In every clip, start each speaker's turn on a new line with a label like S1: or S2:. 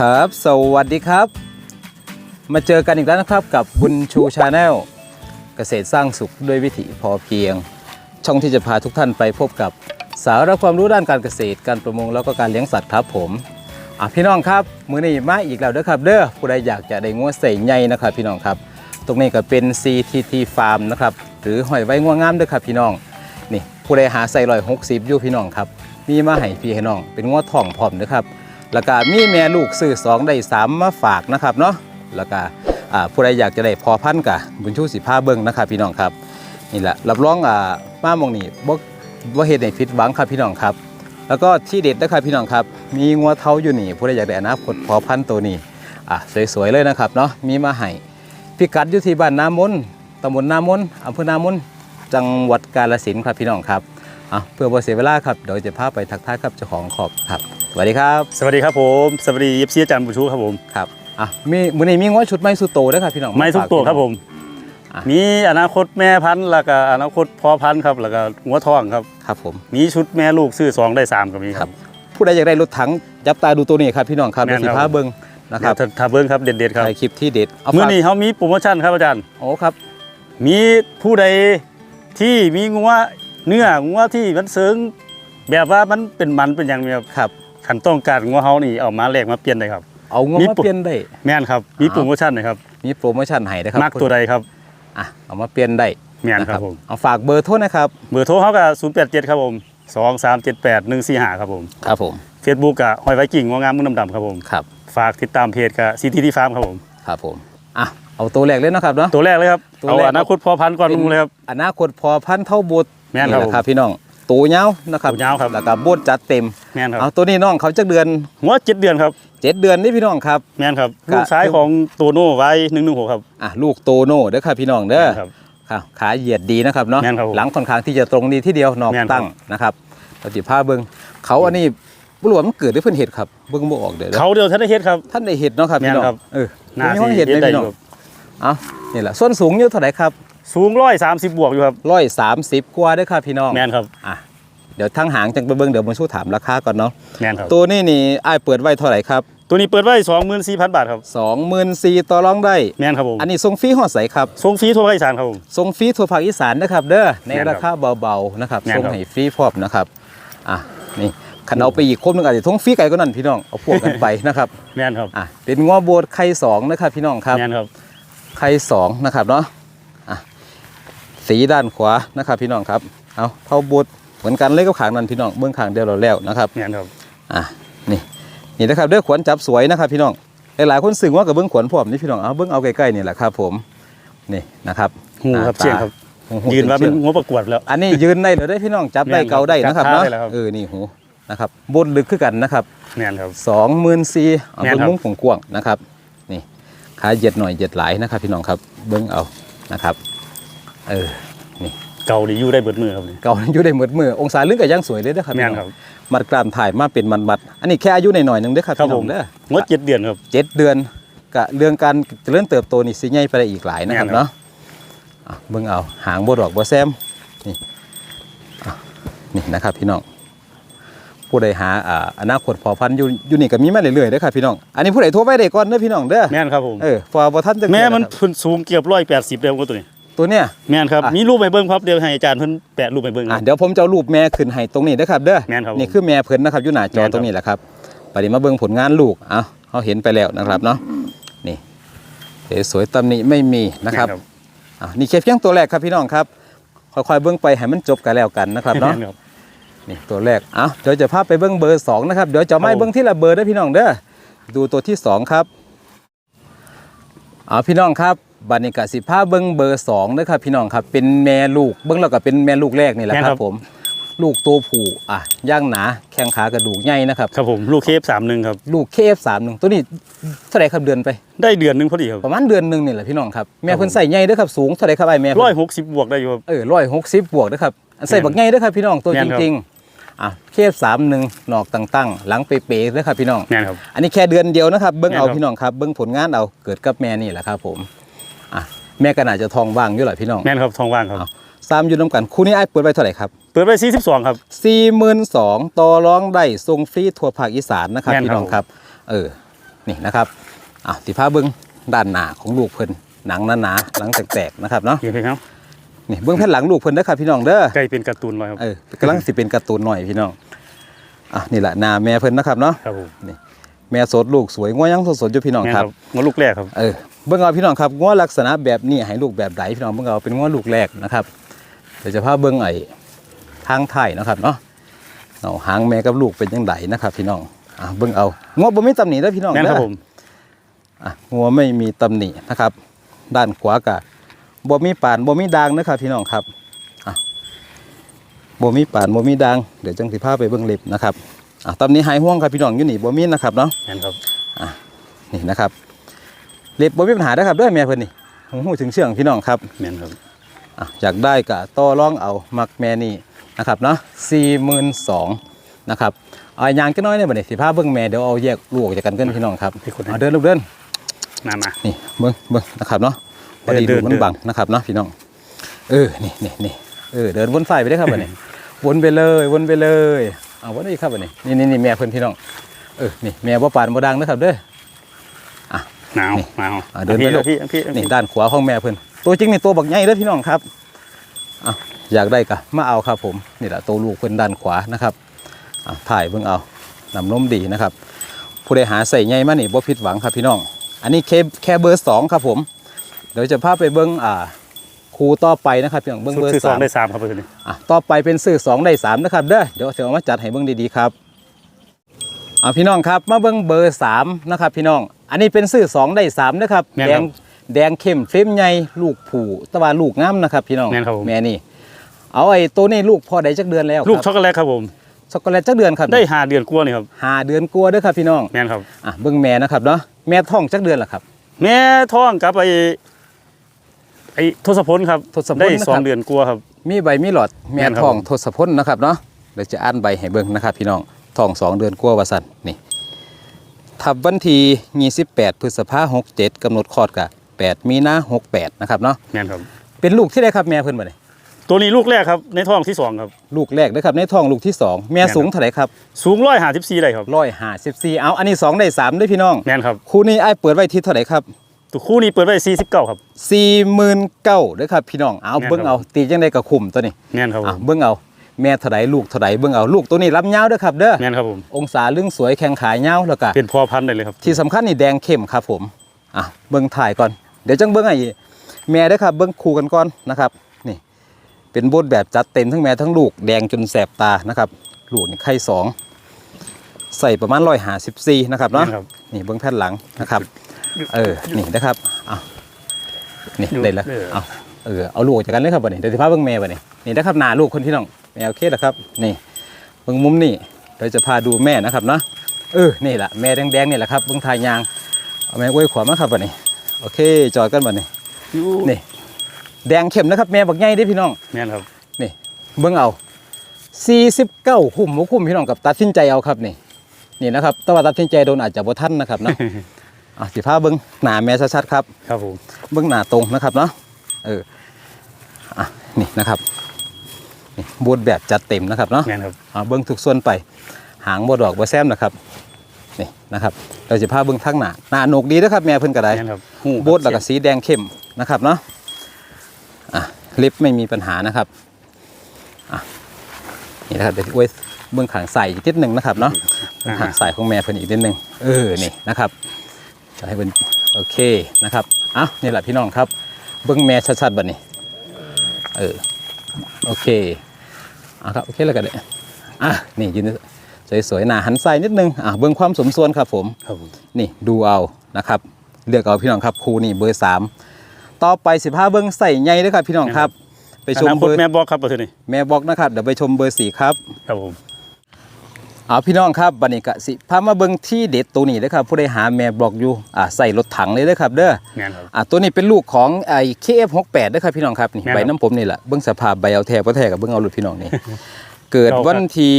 S1: ครับ สวัสดีครับ มาเจอกันอีกแล้วนะครับกับบุญชูชาแนลเกษตรสร้างสุขด้วยวิถีพอเพียง ช่องที่จะพาทุกท่านไปพบกับสาระความรู้ด้านการเกษตร การประมงแล้วก็การเลี้ยงสัตว์ครับผมอะพี่น้องครับ มือนี้มาอีกแล้วเด้อครับ เด้อผู้ใดอยากจะได้งัวใส่ใหญ่นะครับพี่น้องครับ ตรงนี้ก็เป็น CTT Farm นะครับหรือหอยไว้งัวงามเด้อครับพี่น้องนี่ผู้ใดหาใส่ร้อยหกสิบอยู่พี่น้องครับมีมาให้พี่ให้น้องเป็นงัวทองพร้อมนะครับ แล้วก็มีแม่ลูกซื้อสองได้สามมาฝากนะครับเนาะแล้วก็อ่าผู้ใดอยากจะได้พอพันกะบุญชูสิผ้าเบิ้งนะครับพี่น้องครับนี่แหละรับรองอ่ามามองนี่บ่บ่เฮ็ดให้ผิดหวังครับพี่น้องครับ แล้วก็ที่เด็ดนะครับพี่น้องครับ มีงัวเท้าอยู่นี่ผู้ใดอยากได้อนาคตพอพันตัวนี้อะสวยๆเลยนะครับเนาะมีมาให้พิกัดอยู่ที่บ้านนามนตำบลนามนอำเภอนามนจังหวัดกาฬสินธุ์ครับพี่น้องครับอะเพื่อบ่เสียเวลาครับเดี๋ยวจะพาไปทักทายกับเจ้าของขอบครับ สวัสดีครับ
S2: สวัสดีครับผมสวัสดีเอฟซีอาจารย์บุญชูครับผม
S1: ครับอะมีมื้อนี้มีง้อชุดไม้สุดโตด้วยครับพี่น้อง
S2: ไม้ทุกตัวครับผม
S1: อะ
S2: มีอนาคตแม่พันธุ์แล้วก็อนาคตพ่อพันธุ์ครับแล้วก็หัวทองครับ
S1: ครับผม
S2: มีชุดแม่ลูกซื้อสองได้สามก็มี
S1: ค
S2: ค
S1: รั
S2: รับบ
S1: ผู้ใดอยากได้รถถังจับตาดูตัวนี้ครับพี่น้องครับ
S2: แม่
S1: เดี๋ยวนสิ
S2: ครับ
S1: พาเบิ่งนะครับ
S2: เดี๋ยวถ้าเบิ้งครับเด็ดๆครับ
S1: ถ่ายคลิปที่เด็ดเอา
S2: เมื่อ
S1: ฝาก
S2: นี้เขามีโปรโมชั่นครับอาจารย์
S1: โอ้ครับ
S2: มีผู้ใดที่มีงัวเนื้องัวที่มันเซิงแบบว่ามันเป็นมันเป็นอย่างนี้ครับ
S1: ครับ
S2: ขันต้องการงัวเฮานี่เอามาแลกมาเปลี่ยนได้ครับ
S1: เอาง้อ
S2: มี
S1: มา
S2: ปุ๊บ
S1: เปลี่ยนได้
S2: แม่นครับมีโปรโมชั่นนะครับ
S1: มีโปรโมชั่นให้นะครับ
S2: มักตัวใดครับ
S1: อะเอามาเปลี่ยนได้
S2: แม่น
S1: นะครับ
S2: ผม
S1: เอาฝากเบอร์โทรนะครับ
S2: เบอร์โทรเขาก็087ครับผม2378 145ครับผม
S1: ครับผม
S2: เฟซบุ๊กอะหอยไวกิ่งงวงามมุนดำๆครับผม
S1: ครับ
S2: ฝากติดตามเพจกับซีทีทีฟาร์มครับผม
S1: ครับผม อะ เอาตัวแรกเลยนะครับเนาะ
S2: ตัวแรกเลยครับ
S1: ตัว
S2: เอา
S1: แรก
S2: อนาคตพอพันธุ์ก่อนลุงเลยครับ
S1: อนาคตพอพันธุ์เท่าบุตร
S2: แม่นครับ
S1: แหละครับพี่น้อง ตัวเงาวนะครับ
S2: ตัวยาวครับ
S1: แล้วก็บดจัดเต็ม
S2: แม่นครับ
S1: เอาตัวนี้น้องเขาจักเดือน
S2: หัวเจ็ดเดือนครับ
S1: เจ็ดเดือนนี่พี่น้องครับ
S2: แม่นครับ
S1: กะ
S2: ลูกชายของโตโน่ไว้หนึ่งหนึ่งหกครับ
S1: อะลูกโตโน่เด้อครับพี่น้องเด้อ
S2: แม่นครับ
S1: ครับขาเหยียดดีนะครับเนาะ
S2: แม่นครับผม
S1: หลังค่อนข้างที่จะตรงดีที่เดียวนอก
S2: แม่นครับ
S1: ตั้งนะครับเราจิผ้าเบิ้งเขาอันนี้บ่รู้ว่ามันเกิดด้วยเพิ่นเห็ดครับเบิ้งบ่ออกเด้อ
S2: เขาเดียวท่านได้เฮ็ดครับ
S1: ท่านได้เห็ดเนาะครับพี่น้อง
S2: แม่นครับ
S1: เออ
S2: หน้า
S1: มีห้อง
S2: ที่
S1: เห็ด
S2: เฮ็
S1: เลย
S2: ดได้
S1: พี่
S2: อ
S1: น้อง
S2: ยู่ครับ
S1: เอานี่แหละส่วนสูงอยู่เท่าไหร่ครับ
S2: สูงร้อยสามสิบบวกอยู่ครับ
S1: ร้อยสามสิบกว่าเด้อครับพี่น้อง
S2: แม่นครับ
S1: อะเดี๋ยวทั้งหางจังไปเบิ้งเดี๋ยวมาสู้ถามราคาก่อนเนาะ
S2: แม่นครับ
S1: ตัวนี้นี่อ้ายเปิดไว้เท่าไหร่ครับ
S2: ตัวนี้เปิดไว้สองหมื่นสี่พันบาทครับ
S1: 24,000ต่อรองได้
S2: แม่นครับผม
S1: อันนี้ส่งฟรีฮอดใสครับ
S2: ส่งฟรีทั่วภาคอีสานครับผม
S1: ส่งฟรีทั่วภาคอีสานนะครับเด้อใน
S2: แม่นครับ
S1: ราคาเบาๆนะครับ
S2: แม่น
S1: ส่ง
S2: ครับ
S1: ให้ฟรีพร้อมนะครับอะนี่คันเอาไปอีกคมหนึงอาจจะส่งฟรีไก่ก็นั่นพี่น้องเอาพวกกันไปนะครับ
S2: แม่นครับ
S1: อะเป็นงัวโบดไข่สองนะครับพี่น้องครับ
S2: แม่นครับ
S1: ไข่สองนะครับเนาะอะ สีด้านขวานะครับพี่น้องครับเอาเผาโบดเหมือนกันเลยกับขางนั้นพี่น้องเบื้องขางเดียวเราแล้วนะครับ
S2: แม่นครับ
S1: อะนี่นี่นะครับเด้อขวัญจับสวยนะครับพี่น้องหลายๆคนสึงว่ากับเบื้องขวัญพร้อมนี่พี่น้องเอาเบื้องเอาใกล้ๆนี่แหละครับผมนี่นะครับ
S2: หูครับ
S1: หน้าตา
S2: เชียงครับ
S1: หูหู
S2: ยืนว่า
S1: ชื
S2: เป็
S1: อนง
S2: งบประกวดแล้ว
S1: อันนี้ยืนได้เลยได้อพี่น้องจับได้
S2: แม่นครับ
S1: เกาได้นะครับ
S2: จับขา
S1: เนาะ
S2: ได้แล้วครับ
S1: เออนี่หูนะครับบนลึกขึ้นกันนะครับ
S2: แม่นครับ
S1: สองหมื่นสี่เอา
S2: แม่น
S1: เบิ้ง
S2: ครับ
S1: มุ้งผงกว้างนะครับนี่ขาเหยียดหน่อยเหยียดหลายนะครับ พี่น้องครับเบิ้งเอานะครับ เออ
S2: เก่าดีอยู่ได้เบิดมือครับนี่
S1: เก่าอยู่ได้หมดมือองศาลึกกับย่างสวยเลยนะครับ
S2: แม่น
S1: พี่
S2: ค
S1: น้
S2: รั
S1: อบงมัดกรามถ่ายมาเป็นมันมัดอันนี้แค่อายุหน่อยๆหนึงเด้อครับ
S2: ครับ
S1: พี่น้
S2: ผ
S1: อง
S2: ม
S1: เด้อ
S2: งดเจ็ดเดือนครับ
S1: เจ็ดเดือนกะเรื่องการเจริญเติบโตนี่สิใหญ่ไปได้อีกหลายนะครับ
S2: แม่นครับ
S1: เนาะอะเบิ่งเอาหางบ่ดอกบ่แซมนี่อะนี่นะครับพี่น้องผู้ใดหาอ่าอนาคตพอพันธุ์อยู่อยู่นี่ก็มีมาเรื่อยๆเด้อครับพี่น้องอันนี้ผู้ใดโทรไปได้ก่อนเด้อพี่น้องเด้อ
S2: แม่นครับผม
S1: เออพอบ่ทันจะ
S2: แม่มัน
S1: เกิดะครับ
S2: เพิ่นสูงเกือบร้อยแปดสิบเดียวกับตัวนี้
S1: ตัวเนี้ย
S2: แม่นครับ
S1: อะ
S2: มีรูปไปเบิ้งครับเดี๋ยวให้อาจารย์เพิ่นแปะรูปไปเบิ้งค
S1: อะ
S2: รับ
S1: เดี๋ยวผมจะเอารูปแม่ขึ้นให้ตรงนี้เด้อครับเด้อ
S2: แม่นครับผม
S1: นี่คือแม่เพิ่นนะครับอยู่หน้าจอ
S2: แม่นครับ
S1: ตรงนี้แหละครับปฏิมาเบิ่งผลงานลูกเอ้าเฮาเห็นไปแล้วนะครับเนาะนี่สวยๆตำหนิไม่มีนะครับ
S2: แม่
S1: อะนี่แค่เพียงตัวแรกครับพี่น้องครับ ค่อยๆเบิ้งไปให้มันจบกันแล้วกันนะครับเนาะ
S2: แม่ครับ
S1: นี่ตัวแรกอะเดี๋ยวจะพาไปเบิ้งเบอร์สองนะครับ เดี๋ยวจะไม่
S2: ครับผม
S1: เบิ้งที่ละเบอร์เด้อพี่น้องเด้อ ดูตัวที่สองครับ เอาพี่น้องครับ บัดนี้กสิพาเบิ้งเบอร์สองนะครับพี่น้องครับเป็นแม่ลูกเบิ้งแล้วก็เป็นแม่ลูกแรกนี่แหละครับผม ลูกตัวผู้อะย่างหนาแข้งขากระดูกใหญ่นะครับ
S2: ครับผมลูกเคฟสามหนึ่งครับ
S1: ลูกเคฟสามหนึ่งตัวนี้เท่าไหรครับเดือนไป
S2: ได้เดือนหนึงพอดีครับ
S1: ประมาณเดือนหนึ่งนี่แหละพี่น้องครับแม่
S2: ครับผม
S1: เพิ่นใส่ใหญ่เด้อครับสูงเท่าไหรครับไอ้แม่เพิ่น
S2: ร้อยหกสิบบวกได้อยู่ครับ
S1: เออร้อยหกสิบบวกนะครับอันใส่
S2: แม่น
S1: บักใหญ่เด้วยครับพี่น้องตัว
S2: แม่
S1: จ
S2: นครับ
S1: ริงๆอะเคฟสามหนึ่งหนอกตั้งๆ หลังเป๊ะๆนะครับพี่น้อง
S2: แม่นครับ
S1: อันนี้แค่เดือนเดียวนะครับ เบิ้ง
S2: แม่น
S1: เอา
S2: ครับ
S1: พี่น้องครับ เบิ้งผลงานเอา เกิดกับแม่นี่แหละครับผม อะแม่ก็น่าจะทองว่างอยู่แหละพี่น้อง
S2: แม่นครับทองว่างครับ
S1: เอาซ้ำอยู่น้ำกันคู่นี้ไอ้ายเปิดไว้เท่าไหร่ครับ
S2: เปิดไปสี่สิบสองครับ
S1: สี่หมื่นสองต่อร้องได้ทรงฟรีทั่วภาคอีสานนะครับ
S2: แม่นครับ
S1: พี่น้องครับ เออนี่นะครับอะสิพาเบิ้งด้านหน้าของลูกเพิ่นหนังหนาๆหลังแตกๆนะครับเนาะ
S2: เห็นไหมครับ
S1: นี่เบิ้งแผ่นหลังลูกเพิ่นเด้อครับพี่น้องเด้อ
S2: ไก่เป็นการ์ตูนเลยครับ
S1: เออกำลังสิเป็นการ์ตูนหน่อยพี่น้องอะนี่แหละหน้าแม่เพิ่นนะครับเนาะ
S2: ครับผม
S1: แม่สดลูกสวยงัวยังสดๆอยู่พี่น้อง
S2: แม่น
S1: ค
S2: ค
S1: รั
S2: รับบงวลูกแรกครับ
S1: เออ เบิ่งเอาพี่น้องครับงัวลักษณะแบบนี้ให้ลูกแบบไหนพี่น้องเบิ่งเอาเป็นงัวลูกแรกนะครับเดี๋ยวจะพาเบิ่งไอ้ทางไทายนะครับเนาะเอาหางแม่กับลูกเป็นยังไงนะครับพี่น้องอะเบิ่งเอางัวบ่มีตำหนิเด้อพี่น้อง
S2: แม่นครับ
S1: เด้อ
S2: ผม
S1: อะงัวไม่มีตำหนินะครับ ด้านขวากะบ่มีปานบ่มีดางนะครับพี่น้องครับอะบ่มีปานบ่มีดางเดี๋ยวจังสิพาไปเบิ่งเล็บนะครับอะตำหนี้หายห่วงครับพี่น้องอยู่นี่บ่มีนะครับเนาะ
S2: แม่นครับ
S1: นี่นะครับ เล็บบ่มีปัญหาเด้อครับเด้วยแม่เพิ่นนี่หูหูถึงเชื่องพี่น้องครับ
S2: แม่นครับ
S1: อะอยากได้กะต่อรองเอามักแม่นี่นะครับเนาะ42,000นะครับเอายางก็น้อยเนี่ยบัดนี้สิพาเบิ่งแม่เดี๋ยวเอาแยกลูกออกจากกันกันพี่น้องครับ
S2: พี่คน
S1: เอาเดินลูกเดิน
S2: มามา
S1: นี่เบิ้งเบิ้งนะครับเนาะพอดี
S2: เดิ
S1: ดู
S2: น
S1: มัน
S2: เดิน
S1: บังนะครับเนาะพี่น้อง เออนี่นี่นี่เออเดินวนสายไปได้ครับบันนี้วนไปเลยวนไปเลยเอาวนอีกครับบันนี้นี่นี่นี่แม่เพิ่นพี่น้องเออนี่แม่บ่ปานบ่ดังนะครับเด้อ
S2: หนาว
S1: นี่
S2: หนาว
S1: อะเดินไปลูก
S2: พี่พี่
S1: นี่ด้านขวาของแม่เพิ่นตัวจริงนี่ตัวบักใหญ่เด้อพี่น้องครับอะอยากได้กะมาเอาครับผมนี่แหละตัวลูกเพิ่นด้านขวานะครับอะถ่ายเบิ่งเอานำนมดีนะครับ ผู้ใดหาใส่ใหญ่มานี่บ่ผิดหวังครับพี่น้อง อันนี้แค่แค่เบอร์สองครับผมเดี๋ยวจะพาไปเบิ้งอ่าครูต่อไปนะครับพี่น้องเบิ้งเบอร์
S2: คือสอ
S1: สางม
S2: ได้สามครับเพื่อน
S1: อะต่อไปเป็นสื่อสองได้สามนะครับเด้อเดี๋ยวเสียเอามาจัดให้เบิ้งดีๆครับ เอาพี่น้องครับมาเบิ้งเบอร์สามนะครับพี่น้อง อันนี้เป็นสื่อสองได้สามนะครับแดงแดงเข้มเฟรมใหญ่ลูกผูตะวันลูกงามนะครับพี่น้อง
S2: แม่นครับผม
S1: แม่นี่ เอาไอ้ตัวนี้ลูกพอได้จักเดือนแล้ว
S2: ลูก
S1: ครับ
S2: ช็อกโกแลตครับผม
S1: ช็อกโกแลตจักเดือนครับ
S2: ได้หาเดือนกว่านี่ครับ
S1: หาเดือนกลัวาเด้อครับพี่น้อง
S2: แม่นครับ
S1: อะเบิ้งแม่นะครับเนาะแม่ท้องจักเดือนละครับ
S2: แม่ท้องกับไอ้ไอ้ทศพลครับ
S1: ทศพล
S2: ได้
S1: นะครับ
S2: สองเดือนกว่าครับ
S1: มีใบมีหลอดแม่
S2: แม่นครับ
S1: ทอง
S2: ผม
S1: ทศพลนะครับเนาะเดี๋ยวจะอ่านใบให้เบิ่งนะครับพี่น้อง ทองสองเดือนกว่าว่าสันนี่ทับวันที่28พฤษภาคม67กำหนดคลอดกะ8มีนา68นะครับเนาะ
S2: แม่นครับ เป็น
S1: เป็นลูกที่ได้ครับแม่เพิ่นบ่นี่
S2: ตัวนี้ลูกแรกครับในท้องที่สองครับ
S1: ลูกแรกนะครับในท้องลูกที่สองแม่
S2: แม่นครับ
S1: สูงเท่าไหร่ครับ
S2: สูงร้อยหาสิบสี่ได้ครับ
S1: 154เอาอันนี้สองได้สามเด้วยพี่น้อง
S2: แม่นครับ
S1: คู่นี้ไอ้ายเปิดไว้ที่เท่าไหร่ครับ
S2: ตัวคู่นี้เปิดไว้สี่สิบเก้าครับ
S1: 49,000เด้อครับพี่น้องเอา
S3: แม่นครับ
S1: เบิ่งเอาตีจังไดก็คุ้มตัวนี้
S2: แม่นครับผ
S1: อะ
S2: ม
S1: เบิ่งเอา แม่เท่าไหร่ลูกเท่าไหร่เบิ่งเอาลูกตัวนี้รับยาวเด้อครับเด้อ
S2: แม่นครับผม
S1: องศาลึงสวยแข็งขายาวแล้วก็
S2: เป็นพอพันธุ์ได้เลยครับ
S1: ที่สำคัญนี่แดงเข้มครับผมอะเบิ้งถ่ายก่อนเดี๋ยวจังเบิ้งไอ้แม่เด้อครับเบิ้งคู่กันก่อนนะครับนี่ เป็นบทแบบจัดเต็มทั้งแม่ทั้งลูกแดงจนแสบตานะครับลูกนี่ไข่สองใส่ประมาณร้อยหาสิบซีนะครับเนาะ
S2: แม่นครับ
S1: นี่เบิ้งแผ่นหลังนะครับ เออนี่นะครับเอานี่
S2: อยู่
S1: ได้แล้ว
S2: เออ
S1: เอาเออเอาลูกออกจากกันเลยครับบัดนี้เดี๋ยวจะพาเบิ้งแม่บัดนี้นี่นะครับหน้าลูกคนที่น้อง แม่โอเคนะครับ นี่เบิ้งมุมนี่เดี๋ยวจะพาดูแม่นะครับเนาะเออนี่แหละแม่แดงๆนี่แหละครับเบิ้งทายยางเอาแม่ไว้ขวามาครับบัดนี้โอเคจอดกันบัดนี้นี่ แดงเข้มนะครับ แม่บักใหญ่เด้อพี่น้อง
S2: แม่นครับ
S1: นี่เบิ่งเอา49คุ้มบ่คุ้มพี่น้องกับตัดสินใจเอาครับนี่นี่นะครับแต่ว่าตัดสินใจโดนอาจจะบ่ทันนะครับเนาะอะสิพาเบิ่งหน้าแม่ชัดๆครับ
S2: ครับผม
S1: เบื้องหน้าตรงนะครับเนาะเอออะนี่นะครับ นี่บูดแบบจัดเต็มนะครับเนาะ
S2: แม่นครับ
S1: อะเบื้องทุกส่วนไป หางบ่ดอกบ่แซมนะครับนี่นะครับเราจะพาเบื้องทั้งหน้าหน้าโหนกดีนะครับแม่เพิ่นก็ได้
S2: แม่นครับหูครับ
S1: บูดแล้วก็สีแดงเข้มนะครับเนาะอะเล็บไม่มีปัญหานะครับอะนี่นะครับเดี๋ยวไว้เบื้องขางใส่อีกนิดหนึ่งนะครับเนาะเบื้องขางใส่ของแม่เพิ่นอีกนิดหนึ่งเออนี่นะครับจะให้เป็นโอเคนะครับอะนี่แหละพี่น้องครับ เบิ้งแม่ชัดๆบัดนี้เออโอเค อะครับโอเคแล้วกันเลยอะนี่ยืนสวยๆหน้าหันใส่นิดนึงอะเบิ้งความสมส่วนครับผม
S2: ครับผม
S1: นี่ดูเอานะครับ เลือกเอาพี่น้องครับครูนี่เบอร์สามต่อไปสิบห้าเบิ้งใส่ใหญ่ด้วยครับพี่น้องครับ ไปชม
S2: อนาค
S1: เบ
S2: ต
S1: อร์
S2: แม่บอกครับประเทศนี้
S1: แม่บอกนะครับเดี๋ยวไปชมเบอร์สี่ครับ
S2: ครับผม
S1: เอาพี่น้องครับบัดนี้กะสิพามาเบิ่งที่เด็ดตัวนี้นะครับผู้ใดหาแม่บอกอยู่อ่าใส่รถถังเลยเด้อครับ เด้อ
S2: แม่นครับ
S1: อ่าตัวนี้เป็นลูกของไอ้ KF68 เด้อครับพี่น้องครับนี่
S2: แม่นครับ
S1: ใบน้ำผมนี่แหละเบิ่งสภาพใบเอาแท้บ่แท้กับเบิ่งเอารถพี่น้องนี่ เกิด
S2: เก่าครับ
S1: วันที่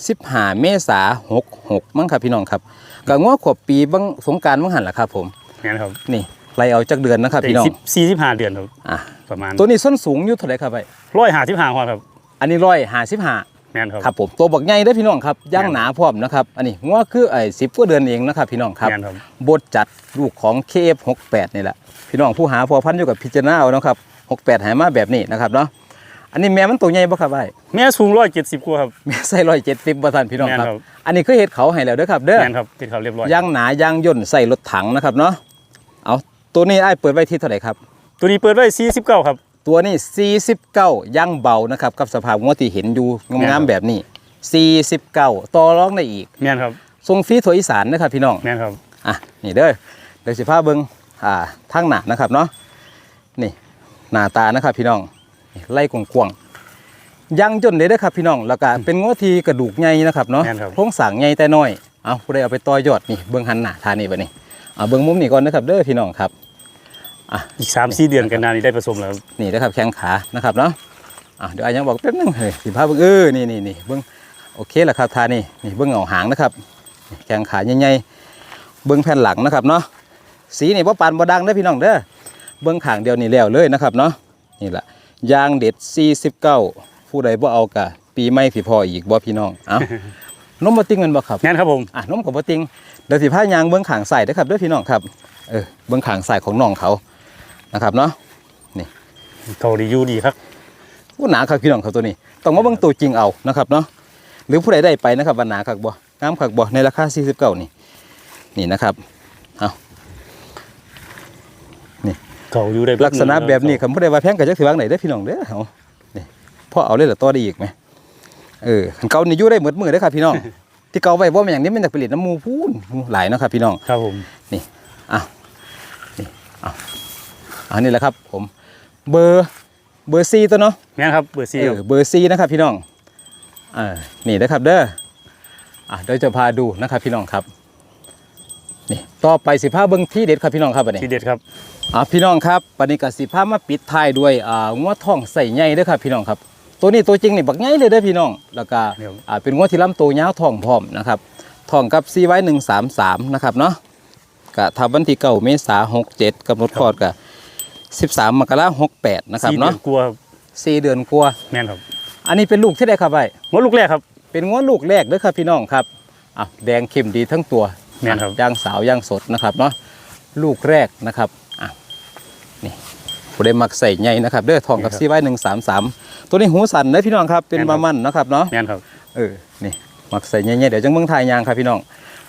S1: 15เมษายน66มั้งครับพี่น้องครับก็งอขวบปีบังสงกรารมั้งหันล่ะครับผม
S2: แม่นครับ
S1: นี่ไล่เอาจักเดือนนะครับพี่น้อง
S2: สิบสี่สิบห้าเดือนครับ
S1: อะ
S2: ประมาณ
S1: ตัวนี้ส้นสูงอยู่เท่าไหร่ครับไอ้
S2: ร้อยหาสิบห้าครับ
S1: อันนี้ร้อยห้าสิบห้า
S2: แม่นครับ
S1: ครับผมตัวบักใหญ่เด้อพี่น้องครับย่างหนาพร้อมนะครับอันนี้งัวคือไอ้สิบกว่าเดือนเองนะครับพี่น้องครับ
S2: แม่นครับ
S1: บดจัดลูกของ KF68 นี่แหละพี่น้องผู้หาพอพันธุ์อยู่กับพิจารณาเอานะครับ68หายมาแบบนี้นะครับเนาะอันนี้แม่มันตัวใหญ่บ่ครับไอ้
S2: แม่สูงร้อยเจ็ดสิบกว่าครับ
S1: แม่ใส่ร้อยเจ็ดสิบบ่ทันพี่น้องครับ
S2: แม่นครับ
S1: อันนี้คือเห็ดเขาให้แล้วเด้อครับเด้อ
S2: แม่นครับติดเขาเรียบร้อย
S1: ย่างหนาย่างย่นใส่รถถังนะครับเนาะ เอาตัวนี้ไอ้ายเปิดไว้ที่เท่าไหร่ครับ
S2: ตัวนี้เปิดไว้สี่สิบเก้าครับ
S1: ตัวนี้ 49ย่างเบานะครับกับสภาพงวที่เห็นอยู่
S2: แม่นครั
S1: งาม
S2: บ
S1: ๆแบบนี้ 49 ต่อรองได้อีก
S2: แม่นครับ
S1: ทรงฟรีถั่วอีสานนะครับพี่น้อง
S2: แม่นครับ
S1: อะนี่เด้อเดี๋ยวสิพาเบิ่งอ่าทางหน้านะครับเนาะนี่หน้าตานะครับพี่น้องนี่ไล่กวางๆย่างย่นเลยเด้อครับพี่น้องแล้วก็เป็นงวที่กระดูกใหญ่นะครับเนาะ
S2: แม่นครับ
S1: โครงสร้างใหญ่แต่น้อยเอาผู้ใดเอาไปต่อยอดนี่เบิ่งหันหน้าทานี่บัดนี้เอาเบิ่งมุมนี้ก่อนนะครับเด้อพี่น้องครับ
S2: อีกสามสี่เดือนกันนานี่ได้ผสมแล้วครับ
S1: นี่นะครับแข้งขานะครับเนาะอะเดี๋ยวอายังบอกแป๊บนึงเฮ้ยสิพาเบิ่งเออนี่นี่นี่เบิ่งโอเคแล้วครับทานี่นี่เบิ่งเหงาหางนะครับนี่แข้งขาใหญ่ๆเบิ่งแผ่นหลังนะครับเนาะสีนี่บ่ปานบ่ดังเด้อพี่น้องเด้อเบิ่งขางเดียวนี่แล้วเลยนะครับเนาะนี่แหละยางเด็ด 49 ผู้ใดบ่เอากะปีใหม่สิพออีกบ่พี่น้องเอ้านมบ่ติงเงินบ่ครับ
S2: แม่นครับผม
S1: อะนมกับบ่ติงเดี๋ยวสิพายางเบื้องขางใส่เด้อครับเด้อพี่น้องครับเออเบื้องขางใส่ของน้องเขา นะครับเนาะ
S2: เขาดีอยู่ดีครับ
S1: อู้หนาครับพี่น้องเขาตัวนี้ต้องมาเบิ่งตัวจริงเอานะครับเนาะหรือผู้ใดได้ไปนะครับว่าหนาคักบ่งามคักบ่ในราคา49นี่นี่นะครับ
S2: เขาอยู่ได้
S1: ลักษณะแบบนี้คำผู้ใดว่าแพงก็จักสิวางไหนเด้อพี่น้องเด้อเอานี่พ่อเอาเลยเหรอต่อได้อีกไหมเออคันเก่านี่อยู่ได้หมดมือเด้อครับพี่น้องที่เก่าไว้บ่แม่นอย่างนี้มันจากผลิตน้ำมูพูนหลายเนาะครับพี่น้อง
S2: ครับผม
S1: อัน นี้แหละครับผมเบอร์เบอร์ซีตัวเนาะ
S2: แม่นครับเบอร์สี่
S1: เอ
S2: ค
S1: อ
S2: รับ
S1: เบอร์ซีนะครับพี่น้องอ่านี่นะครับเด้ออะเดี๋ยวจะพาดูนะครับพี่น้องครับนี่ต่อไปสิพาเบิ้งที่เด็ดครับพี่น้องครับอันนี้
S2: ทีเด็ดครับ
S1: อะพี่น้องครับปณิกสิพามาปิดท้ายด้วยอ่างวดทองใส่ใหญ่เด้อครับพี่น้องครับ ตัวนี้ตัวจริงนี่บักใหญ่เลยเด้อพี่น้อง แล้วก็
S2: เดี๋ยว
S1: อ่าเป็นงวดที่ลำตัวยาวทองพร้อมนะครับทองกับซีไว้หนึ่งสามสามนะครับเนาะกะทับวันที่เก้าเมษาหกเจ็ดกำหนดคลอดกะ สิบสามมกราหกแปดนะครับ
S2: สี่เดื
S1: เนาะ
S2: อนกลัวครับ
S1: สี่เดือนกว่า
S2: แม่นครับ
S1: อันนี้เป็นลูกที่ได้ครับไอ้
S2: งวดลูกแรกครับ
S1: เป็นงวดลูกแรกเด้อครับพี่น้องครับอะแดงเข้มดีทั้งตัว
S2: แม่นครับ
S1: ย่างสาวย่างสดนะครับเนาะลูกแรกนะครับอะนี่ผู้ได้มักใส่ใหญ่นะครับเด้อทองกับซีไว้หนึ่งสามสามตัวนี้หูสั่นเด้อพี่น้องครับเป็นบามันนะครับเนาะ
S2: แม่นครับ
S1: เออ นี่ มักใส่ใหญ่ๆเดี๋ยวจังเมืองไทยยางครับพี่น้อง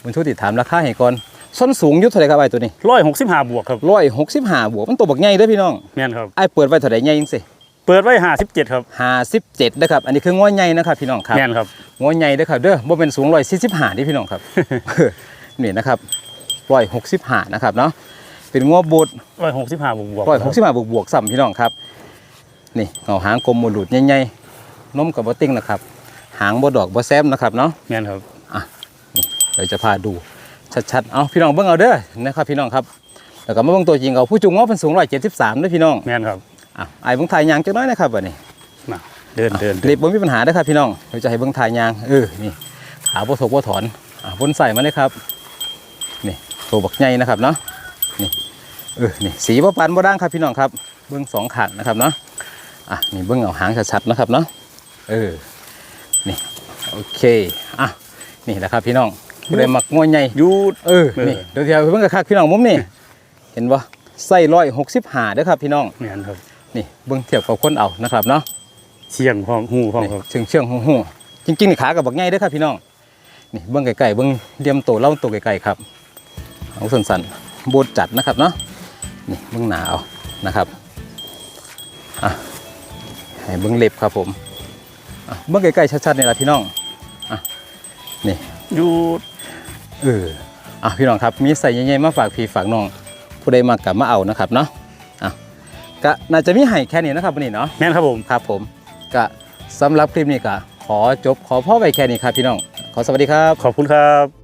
S1: มันทุติดถามราคาให้ก่อน ส้นสูงอยุทธเท่าไหรครับไอ้ตัวนี้
S2: ร้อยหกสิบห้าบวกครับ
S1: ร้อยหกสิบห้าบวกมันตัวบักใหญ่เด้อพี่น้อง
S2: แม่นครับ
S1: ไอ้เปิดไว้เท่าไหร่ใหญ่ยังสิ
S2: เปิดไว้ห้าสิบเจ็ดครับ
S1: ห้าสิบเจ็ดนะครับอันนี้คืองวใหญ่นะครับพี่น้องครับ
S2: แม่นครับ
S1: งวใหญ่เด้อครับเด้อบ่เป็นสูงร้อยสี่สิบห้าที่พี่น้องครับนี่นะครับร้อยหกสิบห้านะครับเนาะเป็นงวบูด
S2: ร้อยหกสิบห้าบวกบวก
S1: ร้อยหกสิบห้าบวกบวกๆซ้ำพี่น้องครับนี่เอาหางกลมมหลุดใหญ่ๆนมกับบ่ติ้งนะครับ หางบ่ดอกบ่แซมนะครับเนาะ
S2: แม่นครับ
S1: เดี๋ยวจะพาดู ชัดๆ เอาพี่น้องเบิ่งเอาเด้อนะครับพี่น้องครับแล้วก็มาเบิ่งตัวจริงเอาผู้จุงว่าเป็นสูงร้อยเจ็ดสิบสามด้วยพี่น้อง
S2: แม่นครับ
S1: อะไอ้เบิ่งถ่ายยางจังน้อยนะครับบัดนี้
S2: มาเดินเดินเดิ
S1: เล็
S2: น
S1: บบ่มีปัญหาเด้อครับพี่น้องเดี๋ยวจะให้เบิ่งถ่ายยางเออนี่ขาบ่ถกบ่ถอนอะบนใส่มาเลยครับนี่ตัวบักใหญ่นะครับเนาะนี่เออนี่สีบ่ปานบ่ด่างครับพี่น้องครับเบิ่งสองข้างนะครับเนาะอะนี่เบิ่งเอาหางชัดๆนะครับเนาะเออนี่โอเคอะนี่แหละครับพี่น้อง ผู้ใดมักงวใหญ่
S2: อยู
S1: เออ
S2: เออ
S1: นี่เดี๋ยวเดี๋ยวเพิ่งกระคักพี่น้องมุมนี่เห็นปะไส้ร้อยหกสิบห้าเด้อครับพี่น้อง
S2: แม่นครับ
S1: นี่เบิ้งเทียบกับคนเอานะครับเนาะ
S2: เชียงพร้อมหูพร้อม
S1: นี่
S2: ครับ
S1: เชื่องเชื่องหูหูจริงๆนี่ขากับบักง่ายเด้อครับพี่น้องนี่เบิ้งไก่ๆเบิ้งเลียมโตเล่าโตไก่ๆครับเอาสันๆโบดจัดนะครับเนาะนี่เบิ้งหนาเอานะครับอะให้เบิ้งเล็บครับผมอะเบิ้งไก่ๆชัดๆนี่แหละพี่น้องอะนี่
S2: อยู
S1: เอออะพี่น้องครับมีใส่ใหญ่ๆมาฝากพี่ฝากน้องผู้ใดมากกับมาเอานะครับเนาะอะก็น่าจะมีให้แค่นี้นะครับวันนี้เนาะ
S2: แม่นครับผม
S1: ครับผมก็สำหรับคลิปนี้ก็ขอจบขอพ่อไว้แค่นี้ครับพี่น้องขอสวัสดีครับ
S2: ขอบคุณครับ